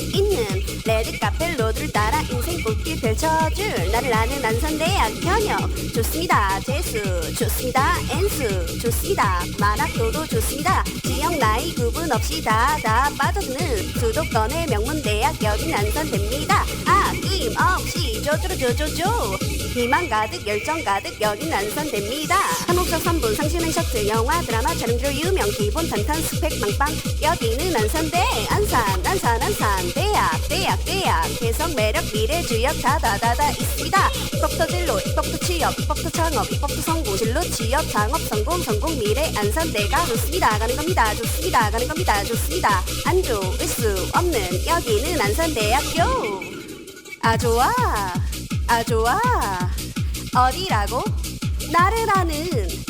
있는 레드 카펫 로드를 따라 인생 꽃길 펼쳐줄 나를 아는 안산대학 현역 좋습니다. 재수 좋습니다. 엔수 좋습니다. 만학도도 좋습니다. 지역 나이 구분 없이 다 다 빠져드는 수도권의 명문대학 여긴 안산됩니다 아 끊임없이 쪼쪼쪼쪼쪼 희망 가득 열정 가득 여긴 안산됩니다. 한옥석 3분 상신은 셔츠 영화 드라마 촬영지로 유명 기본 탄탄 스펙 빵빵. 여기는 안산대 안산 안산 안산. 대학 대학 대학 개성 매력 미래 주역 다다다다 있습니다. 입법도 진로 입법도 취업 입법도 창업 입법도 성공 진로 취업 창업 성공 성공 미래 안산대가 좋습니다. 가는 겁니다. 좋습니다. 가는 겁니다. 좋습니다. 안 좋을 수 없는 여기는 안산대학교. 아 좋아 아 좋아. 어디라고? 나를 아는